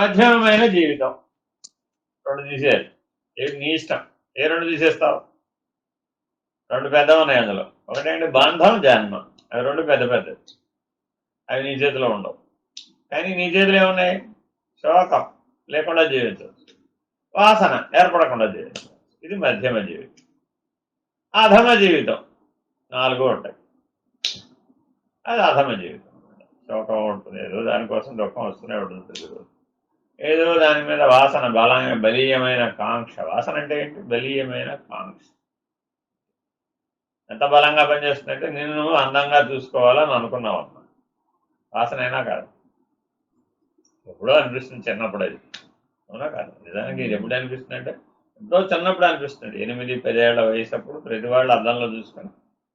మధ్యమమైన జీవితం. రెండు తీసేయాలి ఏది నీ ఇష్టం? ఏ రెండు తీసేస్తావు? రెండు పెద్ద ఉన్నాయి అందులో. ఒకటేంటి? బంధం జన్మ. అవి రెండు పెద్ద పెద్దవి. అవి నీ చేతిలో ఉండవు. కానీ నీ చేతిలో ఏమున్నాయి? శోకం. లేకుండా జీవించవచ్చు వాసన ఏర్పడకుండా జీవించవచ్చు ఇది మధ్యమ జీవితం. అధమ జీవితం. నాలుగు ఉంటాయి. అది అధమ జీవితం. శోకం ఉంటుంది. ఏదో దానికోసం దుఃఖం వస్తూనే ఉంటుంది. తెలియదు ఏదో దాని మీద వాసన బలమైన బలీయమైన కాంక్ష. వాసన అంటే ఏంటి? బలీయమైన కాంక్ష. ఎంత బలంగా పనిచేస్తుందంటే నిన్ను అందంగా చూసుకోవాలని అనుకున్నావు అమ్మా. వాసన అయినా కాదు. ఎప్పుడో అనిపిస్తుంది చిన్నప్పుడు అది. అవునా కాదు? నిజానికి ఇది ఎప్పుడు అనిపిస్తుంది అంటే ఎప్పుడో చిన్నప్పుడు అనిపిస్తుంది. ఎనిమిది పదేళ్ళ వయసు అప్పుడు ప్రతి వాళ్ళు అద్దంలో చూసుకుని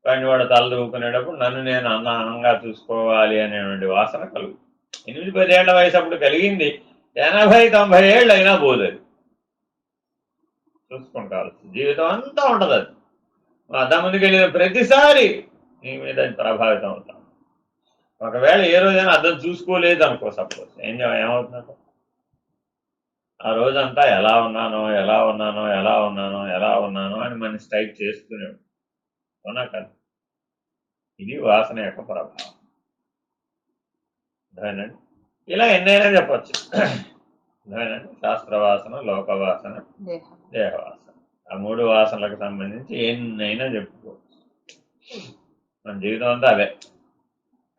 వాడిని వాడు తల దూకునేటప్పుడు నన్ను నేను అందంగా చూసుకోవాలి అనేటువంటి వాసన కలుగు ఎనిమిది పదేళ్ళ వయసు అప్పుడు కలిగింది. ఎనభై తొంభై ఏళ్ళు అయినా పోదు. అది చూసుకుంటారు. జీవితం అంతా ఉండదు అది. నువ్వు అద్దం ముందుకు వెళ్ళిన ప్రతిసారి నీ మీద ప్రభావితం అవుతాం. ఒకవేళ ఏ రోజైనా అద్దం చూసుకోలేదు అనుకో సపోజ్. ఏం చే- ఆ రోజంతా ఎలా ఉన్నానో ఎలా ఉన్నానో ఎలా ఉన్నానో ఎలా ఉన్నానో అని మన స్టైప్ చేస్తూనే అవునా కదా? ఇది వాసన యొక్క ప్రభావం. అర్థమైందండి? ఇలా ఎన్నైనా చెప్పచ్చు. శాస్త్రవాసన లోకవాసన దేహవాసన. ఆ మూడు వాసనలకు సంబంధించి ఎన్నైనా చెప్పుకోవచ్చు. మన జీవితం అంతా అదే.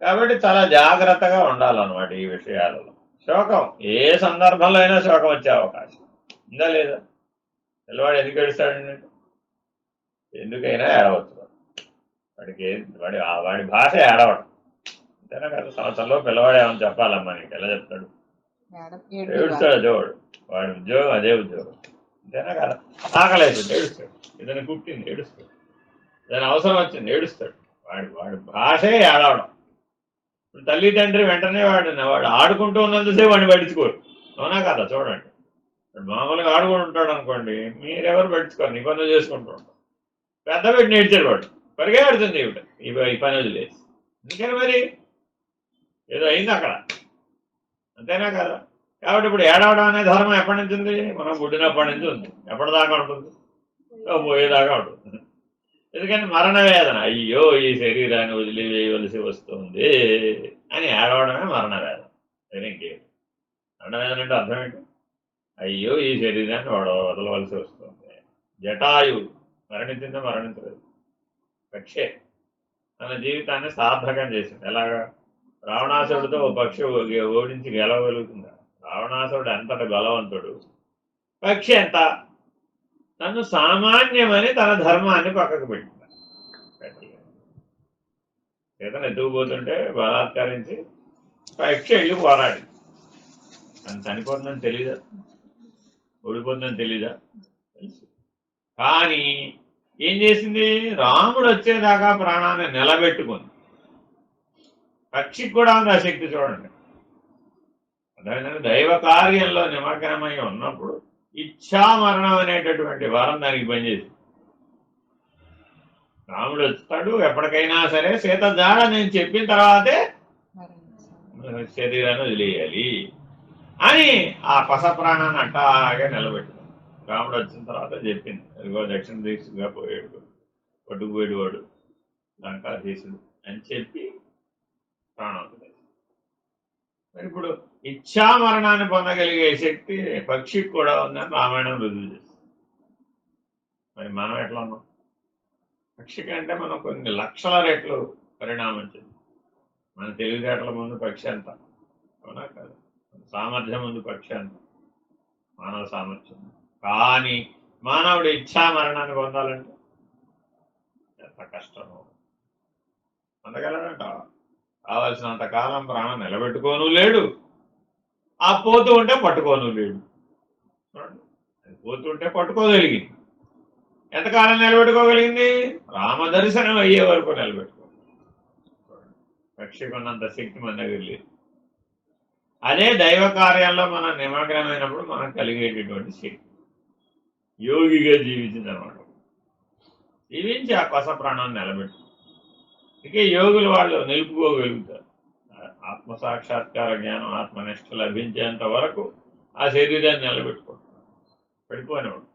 కాబట్టి చాలా జాగ్రత్తగా ఉండాలన్నమాట ఈ విషయాలలో. శోకం ఏ సందర్భంలో అయినా శోకం వచ్చే అవకాశం. ఉందా లేదా? పిల్లవాడు ఎందుకు ఏడుస్తాడండి ఎందుకైనా ఏడవచ్చు. వాడికి వాడి ఆ వాడి భాష ఏడవడం. అంతేనా కదా సంవత్సరంలో పిల్లవాడు ఏమని చెప్పాలమ్మా నీకు ఎలా చెప్తాడు? ఏడుస్తాడు. దేవుడు? వాడి ఉద్యోగం అదే ఉద్యోగం. అంతేనా కదా ఆకలేదు ఏడుస్తాడు. ఏదైనా కుట్టింది ఏడుస్తాడు. ఏదైనా అవసరం వచ్చింది ఏడుస్తాడు. వాడి వాడి భాషే ఏడవడం. ఇప్పుడు తల్లి తండ్రి వెంటనే వాడు వాడు ఆడుకుంటూ ఉన్నంతసేపు వాడిని పట్టించుకోరు. అవునా కదా? చూడండి. మామూలుగా ఆడుకుంటుంటాడు అనుకోండి మీరెవరు పట్టించుకోరు? నీ పనులు చేసుకుంటూ ఉంటారు. పెద్ద పెట్టి నేర్చాడు వాడు. పరిగెడుతుంది ఇవిడ ఈ ఈ పని వదిలేసి. అందుకని మరి? ఏదో అయింది అక్కడ. అంతేనా కదా? కాబట్టి ఇప్పుడు ఏడవడం అనే ధర్మం ఎప్పటి నుంచి ఉంది? మనం పుట్టినప్పటి నుంచి ఉంది. ఎప్పటిదాకా ఉంటుంది? పోయేదాకా ఉంటుంది. ఎందుకంటే మరణ వేదన. అయ్యో ఈ శరీరాన్ని వదిలివేయవలసి వస్తుంది అని ఏడవడమే మరణ వేదన. వేరే ఇంకేం మరణ వేదన అంటే అర్థం ఏంటి? అయ్యో ఈ శరీరాన్ని వాడు వదలవలసి వస్తుంది. జటాయు. మరణించిందో మరణించలేదు. పక్షే తన జీవితాన్ని సార్థకం చేసింది. ఎలాగా? రావణాసుడితో ఓ పక్షి ఓడించి గెలవగలుగుతుందా? రావణాసుడు ఎంతటి బలవంతుడు? పక్షి ఎంత? తను సామాన్యమని తన ధర్మాన్ని పక్కకు పెట్టింది. ఇతను ఎత్తుకుపోతుంటే బలాత్కరించి పక్షి వెళ్ళి పోరాడి తను చనిపోతుందని తెలీదా? ఓడిపోతుందని తెలీదా? తెలుసు. కానీ ఏం చేసింది? రాముడు వచ్చేదాకా ప్రాణాన్ని నిలబెట్టుకుంది. పక్షికి కూడా ఉంది ఆ శక్తి చూడండి. అదేవిధంగా దైవ కార్యంలో నిమగ్నమై ఉన్నప్పుడు ఇచ్ఛామరణం అనేటటువంటి వరం దానికి పనిచేసి రాముడు వస్తాడు ఎప్పటికైనా సరే సీత జాడ నేను చెప్పిన తర్వాతే శరీరాన్ని వదిలేయాలి అని ఆ పస ప్రాణాన్ని అట్టాగే నిలబెట్టుకుంది రాముడు వచ్చిన తర్వాత చెప్పింది అదిగో దక్షిణ దీక్షగా పోయాడు పట్టుకుపోయాడు వాడు లంకాధీశుడు అని చెప్పి ప్రాణం మరి ఇప్పుడు ఇచ్చా మరణాన్ని పొందగలిగే శక్తి పక్షికి కూడా ఉందని రామాయణం రుజువు చేస్తుంది. మరి మనం ఎట్లా ఉన్నాం? పక్షి కంటే మనం కొన్ని లక్షల రెట్లు పరిణామం చెంది. మన తెలివితేటల ముందు పక్షి అంత. అవునా కాదు? సామర్థ్యం ముందు పక్షి అంత. మానవ సామర్థ్యం. కానీ మానవుడు ఇచ్ఛా మరణాన్ని పొందాలంటే ఎంత కష్టమో. పొందగలడంట కావలసినంత కాలం ప్రాణం నిలబెట్టుకోను లేడు. ఆ పోతూ ఉంటే పట్టుకోను లేడు. చూడండి అది పోతుంటే పట్టుకోగలిగింది. ఎంతకాలం నిలబెట్టుకోగలిగింది? రామ దర్శనం అయ్యే వరకు నిలబెట్టుకో రక్షకున్నంత శక్తి మన దగ్గర లేదు. అదే దైవ కార్యాల్లో మనం నిమగ్నమైనప్పుడు మనకు కలిగేటటువంటి శక్తి. యోగిగా జీవించింది అనమాట జీవించి ఆ కొస ప్రాణాన్ని నిలబెట్టు ఇక యోగులు వాళ్ళు నిలుపుకోగలుగుతారు. ఆత్మ సాక్షాత్కార జ్ఞానం ఆత్మనిష్ట లభించేంత వరకు ఆ శరీరాన్ని నిలబెట్టుకుంటున్నారు. పడిపోయినవాడు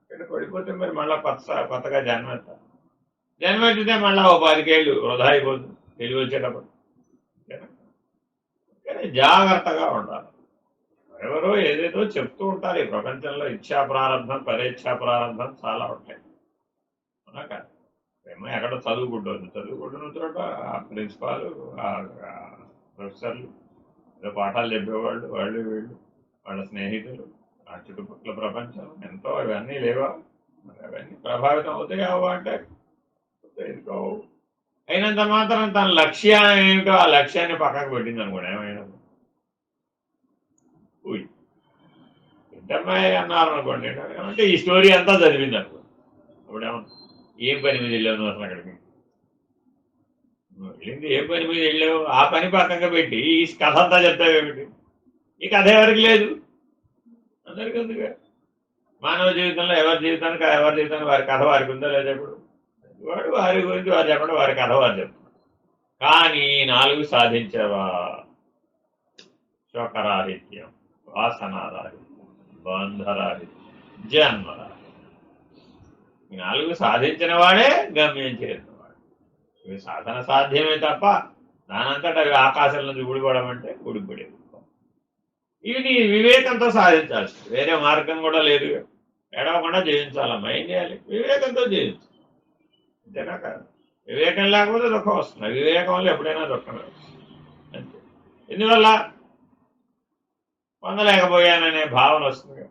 ఇక్కడ పడిపోతే మరి మళ్ళీ కొత్త కొత్తగా జన్మెత్తారు జన్మెత్తితే మళ్ళీ ఓ పదికేళ్ళు వృధా అయిపోతుంది. తెలివి వచ్చేటప్పుడు. కానీ జాగ్రత్తగా ఉండాలి. ఎవరో ఏదేదో చెప్తూ ఉంటారు. ఈ ప్రపంచంలో ఇచ్చా ప్రారంభం పరేచ్ఛా ప్రారంభం చాలా ఉంటాయి. అవునా మేము ఏమో ఎక్కడ చదువుకుంటుంది చదువుకుంటున్న చోట ఆ ప్రిన్సిపాల్ ఆ ప్రొఫెసర్లు ఏదో పాఠాలు చెప్పేవాళ్ళు వాళ్ళు వీళ్ళు వాళ్ళ స్నేహితులు ఆ చుట్టుపక్కల ప్రపంచం ఎంతో ఇవన్నీ లేవా? మరి అవన్నీ ప్రభావితం అవుతాయి అవ్వంటే ఎందుకో? అయినంత మాత్రం తన లక్ష్యం ఏమిటో ఆ లక్ష్యాన్ని పక్కకు పెట్టింది అనుకోండి. ఏమైనా? ఉయ్. అన్నారు అనుకోండి అంటే ఈ స్టోరీ అంతా చదివింది అనుకో అప్పుడేమన్నా ఏం పని మీద వెళ్ళావు నువ్వు అసలు అక్కడికి వెళ్ళింది ఏ పని మీద వెళ్ళావు? ఆ పని పక్కగా పెట్టి ఈ కథ అంతా చెప్తావేమిటి ఈ కథ ఎవరికి లేదు. అందరికీ ఉందిగా మానవ జీవితంలో ఎవరి జీవితానికి ఎవరి జీవితానికి వారి కథ వారికి ఉందో లేదా ఇప్పుడు? వాడు వారి గురించి వారు చెప్పడం వారి కథ వారు చెప్పడం కానీ నాలుగు సాధించేవా? శోకరాహిత్యం వాసనారాహిత్యం బంధరాహిత్యం జన్మరాహిత్యం. నాలుగు సాధించిన వాడే గమ్యం చేరినవాడు. ఇవి సాధన సాధ్యమే తప్ప దానంతటా అవి ఆకాశం నుంచి ఊడిపోవడం అంటే ఊడిపడే ఇవి నీ వివేకంతో సాధించాల్సి వేరే మార్గం కూడా లేదు. ఎడవకుండా జీవించాలమ్మా ఏం చేయాలి? వివేకంతో జీవించాలి అంతేనా కాదు? వివేకం లేకపోతే దుఃఖం వస్తుంది. వివేకం వల్ల ఎప్పుడైనా దుఃఖం అంతే. ఎందువల్ల? పొందలేకపోయాననే భావన వస్తుంది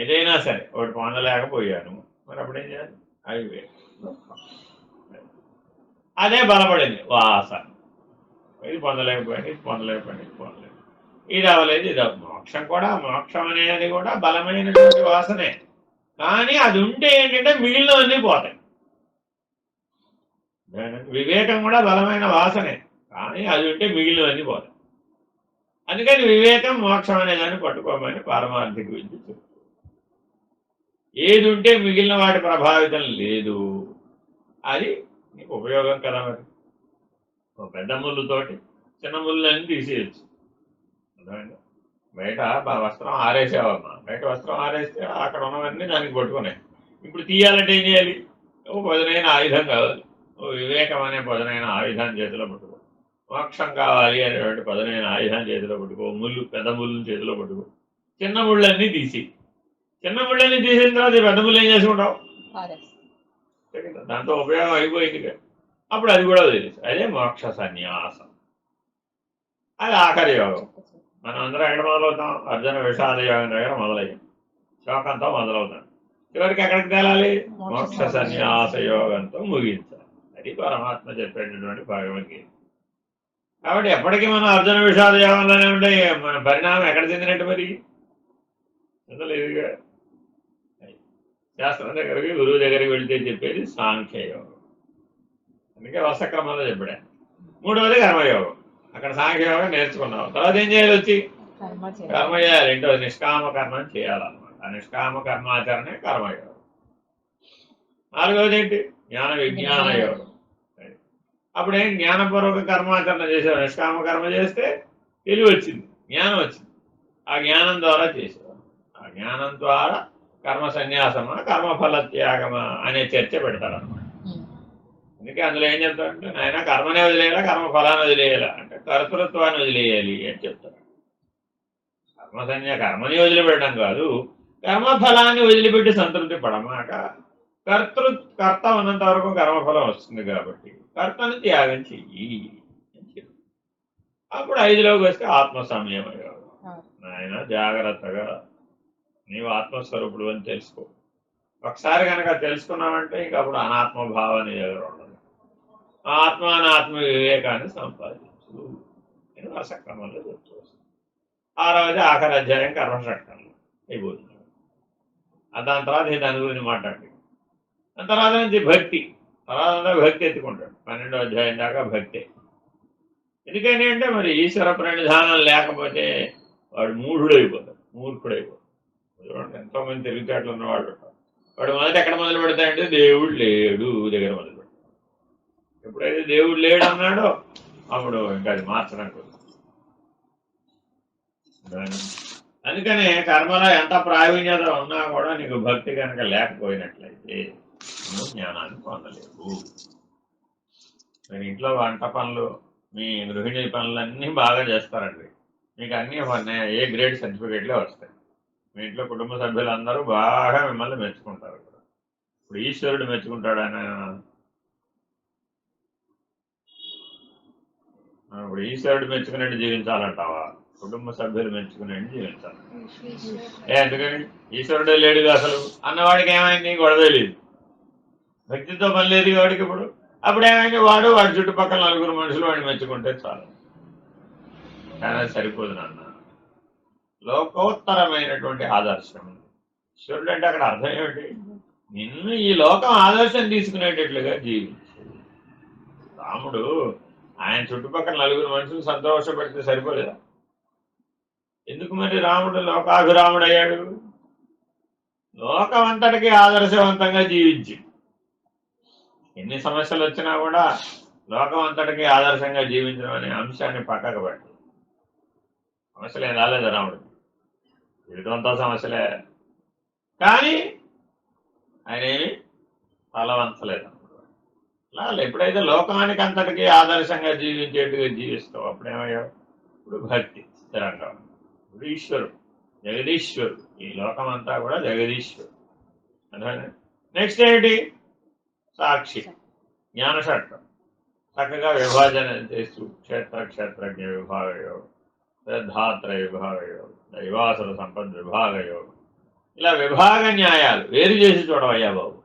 ఏదైనా సరే. ఒకటి పొందలేకపోయాను. మరి అప్పుడేం చేయాలి అవివేకం అదే బలపడింది వాసన ఇది పొందలేకపోయింది ఇది పొందలేకపోయింది ఇది పొందలేదు ఇది అవ్వలేదు ఇది మోక్షం కూడా మోక్షం అనేది కూడా బలమైనటువంటి వాసనే కానీ అది ఉంటే ఏంటంటే మిగిలినవన్నీ పోతాయి వివేకం కూడా బలమైన వాసనే కానీ అది ఉంటే మిగిలినవన్నీ పోతాయి అందుకని వివేకం మోక్షం అనేదాన్ని పట్టుకోమని పారమార్థిక విద్య ఏది ఉంటే మిగిలిన వాటి ప్రభావితం లేదు. అది నీకు ఉపయోగం కదా మరి. ఒక పెద్ద ముళ్ళుతోటి చిన్న ముళ్ళని తీసేయచ్చు. బయట వస్త్రం ఆరేసావమ్మా బయట వస్త్రం ఆరేస్తే అక్కడ ఉన్నవన్నీ దానికి పట్టుకున్నాయి ఇప్పుడు తీయాలంటే ఏం చేయాలి? ఓ పదునైన ఆయుధం కావాలి. ఓ వివేకం అనే పదునైన ఆయుధాన్ని చేతిలో పట్టుకో. మోక్షం కావాలి అనేటువంటి పదునైన ఆయుధాన్ని చేతిలో పట్టుకో. ముళ్ళు పెద్ద ముళ్ళుని చేతిలో పట్టుకో. చిన్న ముళ్ళన్నీ తీసి చిన్న ముళ్ళన్నీ తీసిన తర్వాత పెద్ద ముళ్ళు ఏం చేసుకుంటావు? దాంతో ఉపయోగం అయిపోయింది. అప్పుడు అది కూడా వదిలేసి అదే మోక్ష సన్యాసం. అది ఆఖరి యోగం. మనం అందరం ఎక్కడ మొదలవుతాం? అర్జున విషాద యోగం దగ్గర మొదలయ్యాం. శోకంతో మొదలవుతాం. చివరికి ఎక్కడికి తేలాలి? మోక్ష సన్యాస యోగంతో ముగించాలి. అది పరమాత్మ చెప్పేటటువంటి భగవద్గీత కాబట్టి ఎప్పటికీ మనం అర్జున విషాద యోగంలోనే ఉంటే మన పరిణామం ఎక్కడ చెందినట్టు మరి? ఇదిగా శాస్త్రం దగ్గరికి గురువు దగ్గరికి వెళితే చెప్పేది సాంఖ్యయోగం. అందుకే వరుసక్రమంలో చెప్పాడు. మూడవది కర్మయోగం. అక్కడ సాంఖ్యయోగం నేర్చుకున్నావు తర్వాత ఏం చేయాలి వచ్చి? కర్మ చేయాలి. ఏంటో నిష్కామ కర్మం చేయాలన్నమాట. ఆ నిష్కామ కర్మాచరణే కర్మయోగం. నాలుగవది ఏంటి? జ్ఞాన విజ్ఞాన యోగం. అప్పుడేం జ్ఞానపూర్వక కర్మాచరణ చేసావు నిష్కామ కర్మ చేస్తే తెలివి వచ్చింది. జ్ఞానం వచ్చింది. ఆ జ్ఞానం ద్వారా చేసేవాడు ఆ జ్ఞానం ద్వారా కర్మ సన్యాసమా కర్మఫల త్యాగమా అనే చర్చ పెడతారు ఉమ్. అందుకే అందులో ఏం చెప్తారంటే నాయన కర్మనే వదిలేయాలా కర్మ ఫలాన్ని వదిలేయాలా అంటే కర్తృత్వాన్ని వదిలేయాలి అని చెప్తారు కర్మ సన్యా కర్మని వదిలిపెట్టడం కాదు కర్మ ఫలాన్ని వదిలిపెట్టి సంతృప్తి పడమాక కర్తృ కర్త ఉన్నంత వరకు కర్మఫలం వస్తుంది కాబట్టి కర్తను త్యాగం చెయ్యి అప్పుడు ఐదులోకి వస్తే ఆత్మ సంయమయోగం అవును. నాయన జాగ్రత్తగా నీవు ఆత్మస్వరూపుడు అని తెలుసుకో. ఒకసారి కనుక తెలుసుకున్నామంటే ఇంక అప్పుడు అనాత్మ అనేది ఉండదు. ఆత్మ అనాత్మ వివేకాన్ని సంపాదించు నేను రసక్రమంలో చెప్తూ వస్తాను ఆరవది ఆఖరి అధ్యాయం కర్మశక్తంలో అయిపోతుంది దాని తర్వాత దాని గురించి మాట్లాడి. దాని తర్వాత నుంచి భక్తి. తర్వాత అంతా భక్తి ఎత్తుకుంటాడు. పన్నెండో అధ్యాయం దాకా భక్తే. ఎందుకని అంటే మరి ఈశ్వర ప్రణిధానం లేకపోతే వాడు మూఢుడైపోతాడు మూర్ఖుడైపోతాడు. చూడండి ఎంతో మంది తెలివితేటలు ఉన్నవాళ్ళు వాడు మొదట ఎక్కడ మొదలు పెడతాయంటే దేవుడు లేడు దగ్గర మొదలు పెడతాడు. ఎప్పుడైతే దేవుడు లేడు అన్నాడో అప్పుడు ఇంకా అది మార్చడం కుదరదు. అందుకని కర్మలో ఎంత ప్రావీణ్యత ఉన్నా కూడా నీకు భక్తి కనుక లేకపోయినట్లయితే నువ్వు జ్ఞానాన్ని పొందలేవు. మీరు ఇంట్లో వంట పనులు మీ గృహిణి పనులన్నీ బాగా చేస్తారండి. మీకు అన్నీ ఏ గ్రేడ్ సర్టిఫికేట్లే వస్తాయి. మీ ఇంట్లో కుటుంబ సభ్యులందరూ బాగా మిమ్మల్ని మెచ్చుకుంటారు కూడా ఇప్పుడు ఈశ్వరుడు మెచ్చుకుంటాడు ఆయన ఇప్పుడు ఈశ్వరుడు మెచ్చుకునేట్టు జీవించాలంటావా? కుటుంబ సభ్యులు మెచ్చుకునేట్టు జీవించాలి. ఏ ఎందుకని? ఈశ్వరుడే లేడు అసలు. అన్నవాడికి ఏమైంది? గొడవ లేదు భక్తితో పని లేదు వాడికి ఇప్పుడు. అప్పుడు ఏమైంది? వాడు వాడి చుట్టుపక్కల నలుగురు మనుషులు వాడిని మెచ్చుకుంటే చాలు. సరిపోదు నాన్న. లోకోత్తరమైనటువంటి ఆదర్శం ఈశ్వరుడు అంటే అక్కడ అర్థం ఏమిటి? నిన్ను ఈ లోకం ఆదర్శం తీసుకునేటట్లుగా జీవించు. రాముడు ఆయన చుట్టుపక్కల నలుగురు మనుషులు సంతోషపెడితే సరిపోలేదా? ఎందుకు మరి రాముడు లోకాభిరాముడు అయ్యాడు లోకం ఆదర్శవంతంగా జీవించి. ఎన్ని సమస్యలు వచ్చినా కూడా లోకం అంతటికి ఆదర్శంగా జీవించడం అనే అంశాన్ని పక్కకు పెట్టి. సమస్యలు ఏం రాలేదు రాముడు జీవితంతో సమస్యలే. కానీ ఆయన ఏమి తలవంచలేదు. లాల్ ఎప్పుడైతే లోకానికి అంతటికీ ఆదర్శంగా జీవించేట్టుగా జీవిస్తావు అప్పుడేమయ్యావు? ఇప్పుడు భక్తి స్థిరంగా ఇప్పుడు ఈశ్వరుడు జగదీశ్వరుడు. ఈ లోకం అంతా కూడా జగదీశ్వరుడు. అర్థమైందా? నెక్స్ట్ ఏంటి? సాక్షి జ్ఞానషట్ం చక్కగా విభజన చేస్తూ క్షేత్ర క్షేత్రజ్ఞ విభాగయోగం శ్రద్ధాత్ర విభాగయోగం దైవాసుర సంపద విభాగ యోగం. ఇలా విభాగ న్యాయాలు వేరు చేసి చూడవయ్యా బాబు.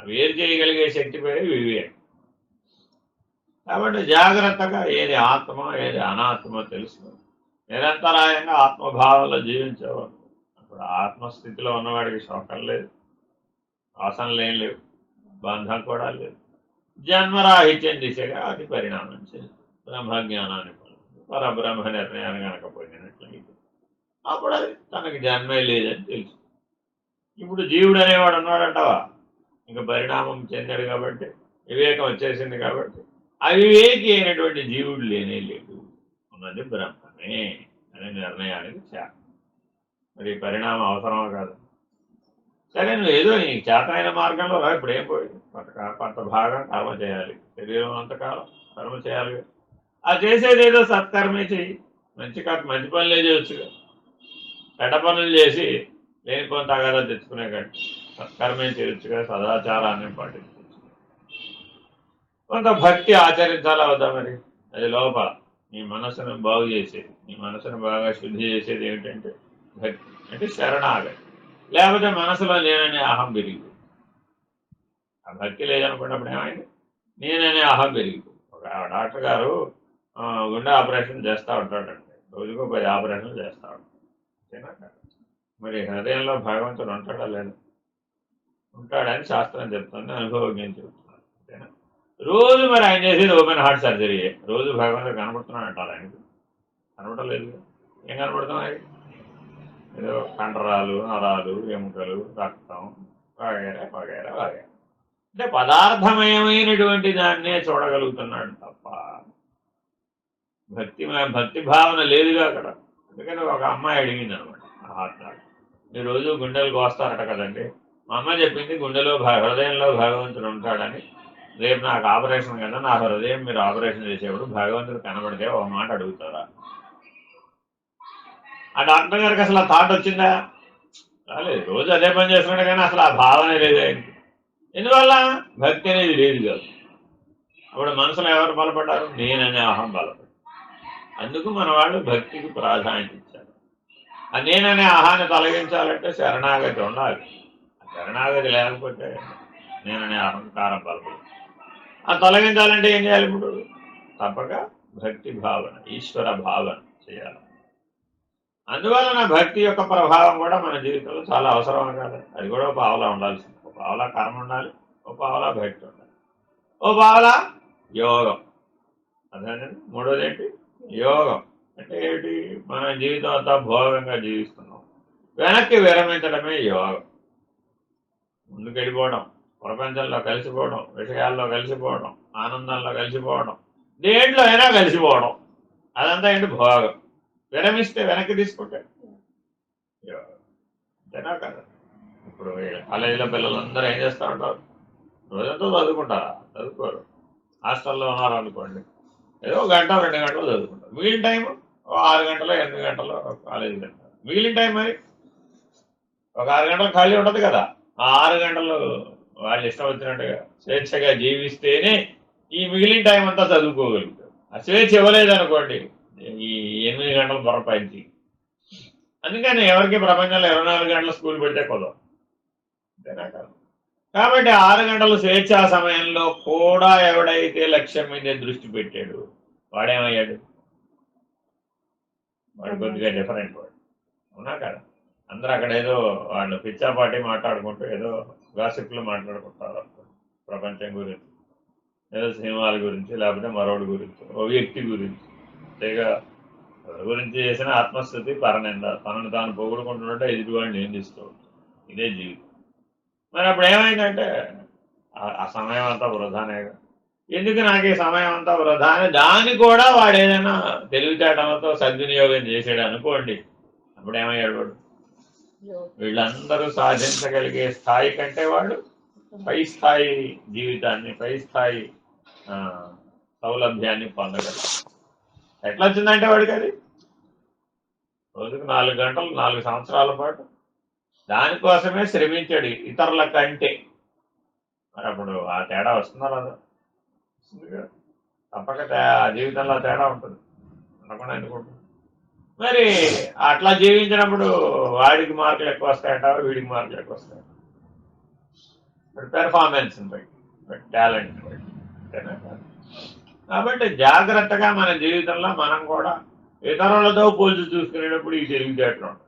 ఆ వేరు చేయగలిగే శక్తి పేరు వివేకం. కాబట్టి జాగ్రత్తగా ఏది ఆత్మ ఏది అనాత్మ తెలుసుకో. నిరంతరాయంగా ఆత్మభావంలో జీవించేవాడు అప్పుడు ఆత్మస్థితిలో ఉన్నవాడికి శోకం లేదు వాసనలు లేవు బంధం కూడా లేదు. జన్మరాహిత్యం దిశగా అది పరిణామం చెంది బ్రహ్మజ్ఞానాన్ని పొందుతుంది. పరబ్రహ్మ నిర్ణయాన్ని కనుక పొందినట్లయితే అప్పుడు అది తనకి జన్మే లేదని తెలుసు. ఇప్పుడు జీవుడు అనేవాడు ఉన్నాడంటావా? ఇంకా పరిణామం చెందాడు కాబట్టి వివేకం వచ్చేసింది కాబట్టి అవివేకి అయినటువంటి జీవుడు లేనే లేడు. ఉన్నది బ్రహ్మమే అనే నిర్ణయానికి చేత మరి పరిణామం అవసరమా కాదు? సరే నువ్వు ఏదో నీకు చేతనైన మార్గంలో రా ఇప్పుడు ఏం పోయింది? కొంత కొంత భాగం కర్మ చేయాలి. శరీరం అంతకాలం కర్మ చేయాలి ఆ చేసేది ఏదో సత్కర్మే చెయ్యి. మంచి కాక మంచి పనులే చేయొచ్చుగా. చెడ్డ పనులు చేసి లేనిపోని తగాదా తెచ్చుకునే కంటే సత్కర్మే చేయొచ్చుగా సదాచారాన్ని పాటించవచ్చు కొంత భక్తి ఆచరించాలా వద్దా మరి. అది లోపల నీ మనసును బాగు చేసేది నీ మనసును బాగా శుద్ధి చేసేది ఏమిటంటే భక్తి అంటే శరణాగతి. లేకపోతే మనసులో నేననే అహం పెరిగి ఆ భక్తి లేదనుకున్నప్పుడు ఏమైంది? నేననే అహం పెరిగి ఒక డాక్టర్ గారు గుండె ఆపరేషన్ చేస్తూ ఉంటాడండి. రోజుకు పది ఆపరేషన్లు చేస్తూ ఉంటాడు. మరి హృదయంలో భగవంతుడు ఉంటాడా? లేదా ఉంటాడని శాస్త్రం చెప్తుంది అనుభవజ్ఞం చెప్తున్నాను అంతేనా రోజు మరి ఆయన చేసేది ఓపెన్ హార్ట్ సర్జరీ రోజు భగవంతుడు కనబడుతున్నాడు అంటారు ఆయనకు. కనబడలేదు ఏం కనబడుతున్నాయి? ఏదో కండరాలు నరాలు ఎముకలు రక్తం. వగేరా వగేరా వగేరా. అంటే పదార్థమయమైనటువంటి దాన్నే చూడగలుగుతున్నాడు తప్ప. భక్తి భక్తి భావన లేదుగా అక్కడ. అందుకని ఒక అమ్మాయి అడిగింది అనమాట ఆ హార్ట్ మీరు రోజు గుండెలు కోస్తారట కదండి. మా అమ్మ చెప్పింది గుండెలో భ- హృదయంలో భగవంతుడు ఉంటాడని. రేపు నాకు ఆపరేషన్ కదా నా హృదయం మీరు ఆపరేషన్ చేసేప్పుడు భగవంతుడు కనబడితే ఒక మాట అడుగుతారా? ఆ డాక్టర్ గారికి అసలు ఆ థాట్ వచ్చిందా? రాలేదు. రోజు అదే పని చేస్తున్నాడు కానీ అసలు ఆ భావన లేదు ఆయనకి. ఎందువల్ల? భక్తి అనేది లేదు కాదు. అప్పుడు మనసులో ఎవరు బలపడ్డారు? నేననే అహం బలపడ్డారు అందుకు మన వాళ్ళు భక్తికి ప్రాధాన్యత ఇచ్చారు ఆ నేననే ఆహాన్ని తొలగించాలంటే శరణాగతి ఉండాలి. ఆ శరణాగతి లేకపోతే నేననే అహంకారం బలపడు ఆ తొలగించాలంటే ఏం చేయాలి ఇప్పుడు? తప్పక భక్తి భావన ఈశ్వర భావన చేయాలి. అందువలన భక్తి యొక్క ప్రభావం కూడా మన జీవితంలో చాలా అవసరం కాదు. అది కూడా ఒక పావలా ఉండాల్సింది. ఒక పావలా కర్మ ఉండాలి ఒక పావలా భక్తి ఉండాలి. ఓ పావలా యోగం. అదేనండి మూడోది ఏంటి? యోగం అంటే ఏంటి మన జీవితం అంతా భోగంగా జీవిస్తున్నాం. వెనక్కి విరమించడమే యోగం. ముందుకెళ్ళిపోవడం ప్రపంచంలో కలిసిపోవడం విషయాల్లో కలిసిపోవడం ఆనందంలో కలిసిపోవడం దేంట్లో అయినా కలిసిపోవడం అదంతా ఏంటి? భోగం. విరమిస్తే వెనక్కి తీసుకుంటే అంతేనా కదా? ఇప్పుడు కాలేజీలో పిల్లలందరూ ఏం చేస్తూ ఉంటారు? రోజంతా చదువుకుంటారా? చదువుకోరు. హాస్టల్లో ఉన్నారు అనుకోండి ఏదో గంట రెండు గంటలు చదువుకుంటారు మిగిలిన టైం ఓ ఆరు గంటలు ఎనిమిది గంటలు కాలేజీకి వెళ్తారు మిగిలిన టైం మరి? ఒక ఆరు గంటలు ఖాళీ ఉండదు కదా. ఆ ఆరు గంటలు వాళ్ళు ఇష్టం వచ్చినట్టుగా స్వేచ్ఛగా జీవిస్తేనే ఈ మిగిలిన టైం అంతా చదువుకోగలుగుతారు. ఆ స్వేచ్ఛ ఇవ్వలేదనుకోండి ఈ ఎనిమిది గంటలు పొరపాయించి. అందుకని ఎవరికి ప్రపంచంలో ఇరవై నాలుగు గంటల స్కూల్ పెడితే కుదరదు. అంతేనా కాదు. కాబట్టి ఆరు గంటల స్వేచ్ఛా సమయంలో కూడా ఎవడైతే లక్ష్యం మీద దృష్టి పెట్టాడు వాడేమయ్యాడు? వాడు కొద్దిగా డిఫరెంట్ వాడు. అవునా కదా? అందరూ అక్కడ ఏదో వాళ్ళు పిచ్చాపాటి మాట్లాడుకుంటూ ఏదో గాసిప్లు మాట్లాడుకుంటారు ప్రపంచం గురించి. ఏదో సినిమాల గురించి లేకపోతే మరోడి గురించి ఓ వ్యక్తి గురించి. అంతేగా ఎవరి గురించి చేసిన ఆత్మస్థుతి పరనింద. తనను తాను పొగుడుకుంటుంటే ఎదుటివాడిని నిందిస్తూ ఇదే జీవితం. మరి అప్పుడు ఏమైందంటే ఆ- సమయం అంతా వృధానేగా ఎందుకు నాకు ఈ సమయం అంతా వృధా అని? దాన్ని కూడా వాడు ఏదైనా తెలివితేటలతో సద్వినియోగం చేసాడు అనుకోండి అప్పుడు ఏమయ్యాడు వాడు? వీళ్ళందరూ సాధించగలిగే స్థాయి కంటే వాడు పై స్థాయి జీవితాన్ని పై స్థాయి ఆ, సౌలభ్యాన్ని పొందగలరు. ఎట్లా వచ్చిందంటే వాడికి అది? రోజుకు నాలుగు గంటలు నాలుగు సంవత్సరాల పాటు దానికోసమే శ్రమించాడు ఇతరుల కంటే మరి అప్పుడు ఆ తేడా వస్తుందా లేదా? తప్పక ఆ జీవితంలో తేడా ఉంటుంది. అనకుండా ఎందుకుంటుంది మరి అట్లా జీవించినప్పుడు వాడికి మార్కులు ఎక్కువ వస్తాయట వీడికి మార్కులు ఎక్కువ వస్తాయి పెర్ఫార్మెన్స్ బట్టి టాలెంట్ బట్టి కాబట్టి జాగ్రత్తగా మన జీవితంలో మనం కూడా ఇతరులతో పోల్చి చూసుకునేటప్పుడు ఈ తెలివితేటలు ఉంటాయి.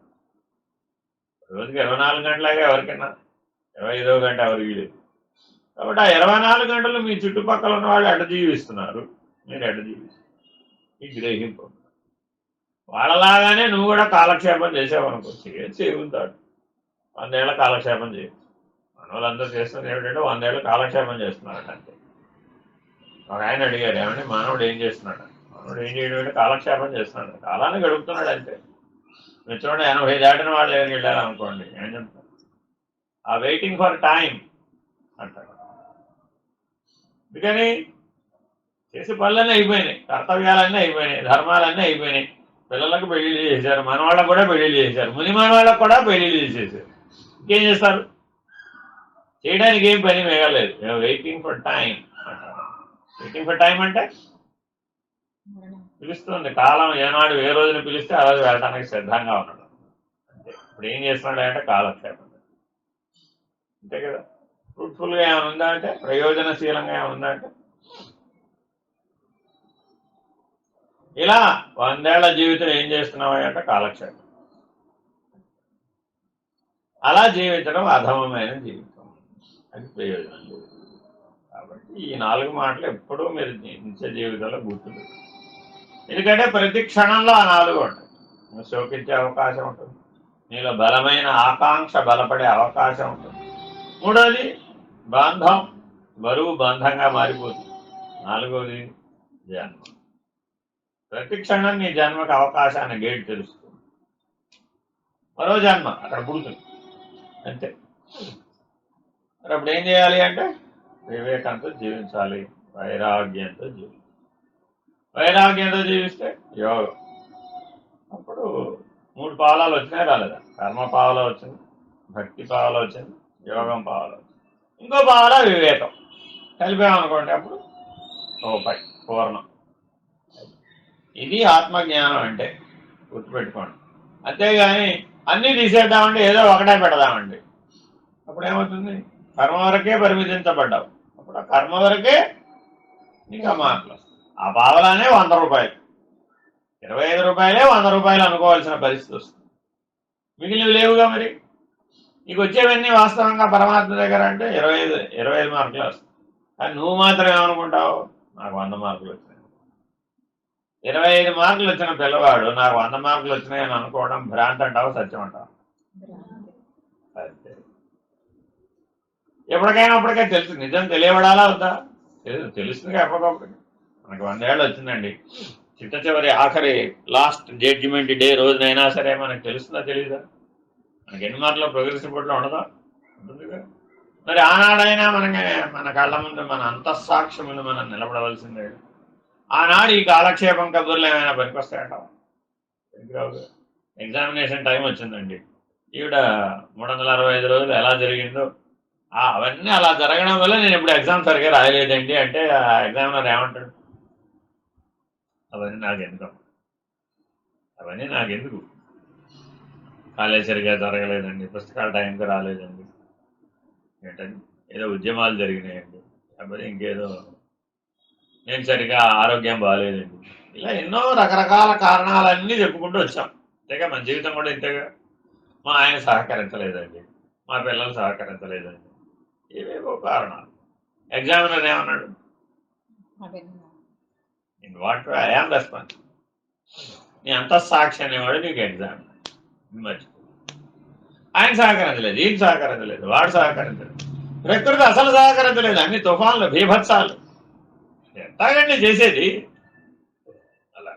రోజుకి ఇరవై నాలుగు గంటలాగా ఎవరికైనా. ఇరవై ఐదో గంట ఎవరికి లేదు కాబట్టి ఆ ఇరవై నాలుగు గంటలు మీ చుట్టుపక్కల ఉన్న వాళ్ళు ఎడ జీవిస్తున్నారు? మీరు ఎడ జీవిస్తున్నారు? ఈ గ్రహింపు. వాళ్ళలాగానే నువ్వు కూడా కాలక్షేపం చేసావనుకో చేయొచ్చు ఏముంటాడు వందేళ్ళ కాలక్షేపం చేయొచ్చు మన వాళ్ళందరూ చేస్తున్నది ఏమిటంటే వందేళ్ళు కాలక్షేపం చేస్తున్నాడు అంతే. ఒక ఆయన అడిగారు ఏమంటే మానవుడు ఏం చేస్తున్నాడు? మానవుడు ఏం చేయడం అంటే కాలక్షేపం చేస్తున్నాడు. కాలాన్ని గడుపుతున్నాడు అంతే. మీరు చూడండి ఎనభై దాటిన వాళ్ళు దగ్గరికి వెళ్ళారనుకోండి ఏం చెప్తారు? ఆ వెయిటింగ్ ఫర్ టైం అంటారు. అందుకని చేసే పనులన్నీ అయిపోయినాయి కర్తవ్యాలన్నీ అయిపోయినాయి ధర్మాలన్నీ అయిపోయినాయి. పిల్లలకు పెళ్ళిళ్ళు చేశారు మనవాళ్ళకు కూడా పెళ్ళిళ్ళు చేశారు ముని మనవాళ్ళకు కూడా పెళ్ళిళ్ళు చేసేసారు. ఇంకేం చేస్తారు? చేయడానికి ఏం పని మిగలేదు వెయిటింగ్ ఫర్ టైం అంటారు. వెయిటింగ్ ఫర్ టైం అంటే పిలుస్తుంది కాలం ఏనాడు ఏ రోజున పిలిస్తే ఆ రోజు వెళ్ళడానికి సిద్ధంగా ఉన్నాడు. అంతే. ఇప్పుడు ఏం చేస్తున్నాడు అంటే కాలక్షేపం. అంతే కదా. ఫ్రూట్ఫుల్గా ఏమైనా ఉందా అంటే ప్రయోజనశీలంగా ఏమైనా ఉందా అంటే ఇలా వందేళ్ళ జీవితం ఏం చేస్తున్నావు అంటే కాలక్షేపం. అలా జీవించడం అధమమైన జీవితం. అది ప్రయోజనం లేదు. కాబట్టి ఈ నాలుగు మాటలు ఎప్పుడూ మీరు నిత్య జీవితంలో గుర్తుపెట్టారు ఎందుకంటే ప్రతి క్షణంలో ఆ నాలుగు ఉంటాయి. నువ్వు శోకించే అవకాశం ఉంటుంది. నీలో బలమైన ఆకాంక్ష బలపడే అవకాశం ఉంటుంది. మూడోది బంధం. బరువు బంధంగా మారిపోతుంది. నాలుగోది జన్మ. ప్రతి క్షణం నీ జన్మకు అవకాశాన్ని గేట్ తెలుస్తుంది మరో జన్మ అక్కడ పుడుతుంది. అంతే. మరి అప్పుడు ఏం చేయాలి అంటే వివేకంతో జీవించాలి. వైరాగ్యంతో జీవించాలి. వైరాగ్యంతో జీవిస్తే యోగం. అప్పుడు మూడు పావాలు వచ్చినాయి రాలేదా కర్మ పావలో వచ్చింది భక్తి పావలో వచ్చింది యోగం పావలో వచ్చింది. ఇంకో పావల వివేకం. కలిపామనుకోండి అప్పుడు రూపాయి పూర్ణం. ఇది ఆత్మజ్ఞానం అంటే గుర్తుపెట్టుకోండి. అంతేగాని అన్నీ తీసేద్దామండి ఏదో ఒకటే పెడదామండి. అప్పుడు ఏమవుతుంది? కర్మ వరకే పరిమితించబడ్డావు. అప్పుడు ఆ కర్మ వరకే ఇంకా ఆ ఆ పావలానే వంద రూపాయలు. ఇరవై ఐదు రూపాయలే వంద రూపాయలు అనుకోవాల్సిన పరిస్థితి వస్తుంది. మిగిలినవి లేవుగా మరి? నీకు వచ్చేవన్నీ వాస్తవంగా పరమాత్మ దగ్గర అంటే ఇరవై ఐదు ఇరవై ఐదు మార్కులు వస్తాయి. కానీ నువ్వు మాత్రం ఏమనుకుంటావు? నాకు వంద మార్కులు వచ్చినాయి. ఇరవై ఐదు మార్కులు వచ్చిన పిల్లవాడు నాకు వంద మార్కులు వచ్చినాయని అనుకోవడం భ్రాంతి అంటావు సత్యం అంటావు? ఎప్పటికైనా అప్పటికే తెలుసు. నిజం తెలియబడాలా వద్దా? తెలుసు. తెలుస్తుంది ఎప్పటికప్పుడు. మనకి వందేళ్ళు వచ్చిందండి. చిట్ట చివరి ఆఖరి లాస్ట్ జడ్జిమెంట్ డే రోజునైనా సరే మనకు తెలుస్తుందా తెలీదా? మనకి ఎన్ని మార్కుల ప్రోగ్రెస్ రిపోర్ట్లో ఉండదా? ఉంటుందిగా మరి ఆనాడైనా మనకి మన కళ్ళ ముందు మన అంతఃసాక్షి ముందు మనం నిలబడవలసిందే. ఆనాడు ఈ కాలక్షేపం కబుర్లు ఏమైనా పనికొస్తాయంటావా? ఎగ్జామినేషన్ టైం వచ్చిందండి ఈవిడ మూడు వందల అరవై ఐదు రోజులు ఎలా జరిగిందో అవన్నీ అలా జరగడం వల్ల నేను ఇప్పుడు ఎగ్జామ్ సరిగ్గా రాయలేదండి. అంటే ఆ ఎగ్జామినర్ ఏమంటాడు? అవన్నీ నాకు ఎందుకు అవన్నీ నాకు ఎందుకు కాలేజ్ సరిగా జరగలేదండి పుస్తకాలు టైంకి రాలేదండి. ఏంటండి? ఏదో ఉద్యమాలు జరిగినాయండి. లేకపోతే ఇంకేదో నేను సరిగా ఆరోగ్యం బాగాలేదండి. ఇలా ఎన్నో రకరకాల కారణాలన్నీ చెప్పుకుంటూ వచ్చాం. అంతేగా మన జీవితం కూడా ఇంతేగా. మా ఆయన సహకరించలేదండి. మా పిల్లలు సహకరించలేదండి. ఇవేవో కారణాలు. ఎగ్జామినర్ ఏమన్నాడు? In what I am responsible నీ అంత సాక్షి అనేవాడు నీకు ఎగ్జామ్ మర్చిపో ఆయన సహకరించలేదు ఈయన సహకరించలేదు వాడు సహకరించలేదు. ప్రకృతి అసలు సహకరించలేదు అన్ని తుఫాన్లు బీభత్సాలు. ఎంతగండి చేసేది? అలా.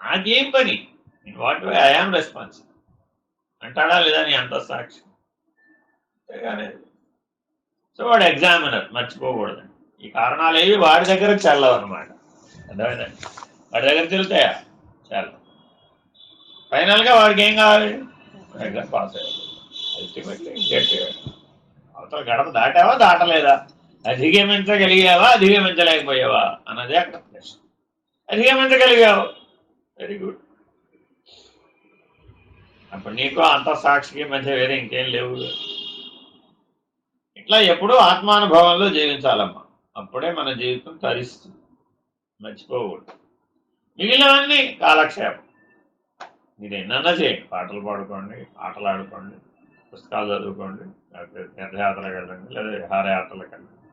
నాకేం పని? In what way I am responsible అంటాడా లేదా నీ అంత సాక్షి అంతేగానే. సో వాడు ఎగ్జామినర్ మర్చిపోకూడదండి. ఈ కారణాలు ఏవి వాడి దగ్గర చల్లవు అనమాట అర్థమైందండి వాడి దగ్గర తెలుతాయా? చల్లవు ఫైనల్గా వాడికి ఏం కావాలి? ఎగ్జామ్ పాస్ అయ్యాడు. అల్టిమేట్లీ గెట్ అవతల గడప దాటావా దాటలేదా? అధిగమించగలిగావా అధిగమించలేకపోయావా? అన్నదే అక్కడ ప్రశ్న. అధిగమించగలిగావు. Very good. అప్పుడు నీకు అంత సాక్షికి మధ్య వేరే ఇంకేం లేవు. ఇట్లా ఎప్పుడూ ఆత్మానుభవంలో జీవించాలమ్మా. అప్పుడే మన జీవితం తరిస్తుంది. మర్చిపోకూడదు. మిగిలినవన్నీ కాలక్షేపం. మీరు ఎన్నన్నా చేయండి. పాటలు పాడుకోండి ఆటలు ఆడుకోండి పుస్తకాలు చదువుకోండి లేకపోతే తీర్థయాత్రలకు వెళ్ళండి లేదా విహారయాత్రలకు వెళ్ళండి.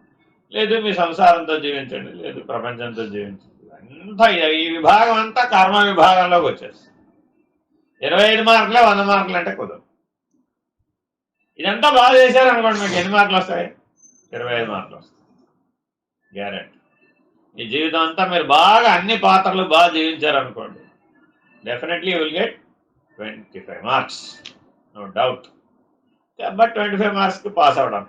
లేదు మీ సంసారంతో జీవించండి లేదు ప్రపంచంతో జీవించండి. అంతా ఈ- ఈ విభాగం అంతా కర్మ విభాగంలోకి వచ్చేస్తుంది. ఇరవై ఐదు మార్కులే వంద మార్కులు అంటే కుదరదు. ఇదంతా బాగా చేశారనుకోండి మీకు ఎన్ని మార్కులు వస్తాయి? ఇరవై ఐదు మార్కులు వస్తాయి. గ్యారెంటీ. ఈ జీవితం అంతా మీరు బాగా అన్ని పాత్రలు బాగా జీవించారు అనుకోండి definitely will get twenty five marks no doubt but twenty five మార్క్స్కి పాస్ అవ్వడం